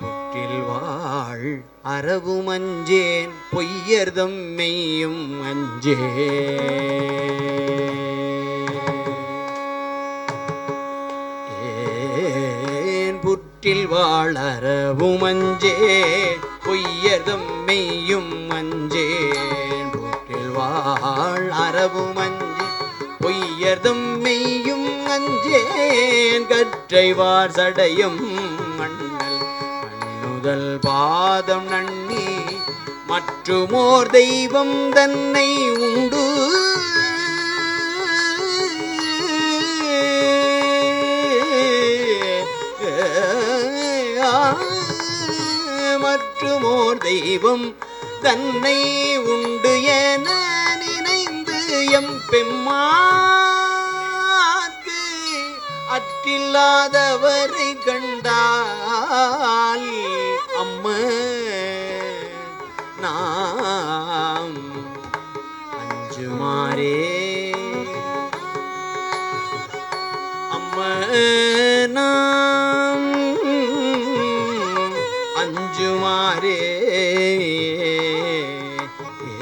புற்றில் வாழ் அரவு மஞ்சேன் பொய்யர்தம் மெய்யும் அஞ்சே. ஏன் புற்றில் வாழ் அரவு மஞ்சே பொய்யர்தம் மெய்யும் அஞ்சேன். புற்றில் வாழ் அரவு மஞ்சே பொய்யர்தம் மெய்யும் அஞ்சேன் கற்றைவார் சடையும் மண்ணல் மண்ணுதல் பாதம் நன்னி மற்றுமோர் தெய்வம் தன்னை உண்டு. மற்றுமோர் தெய்வம் தன்னை உண்டு என நினைந்து எம் பெம்மா அற்றில்லாதவரை கண்டால் அம்ம நாம் அஞ்சுமாரே அம்ம நாம் அஞ்சுமாரே ஏ.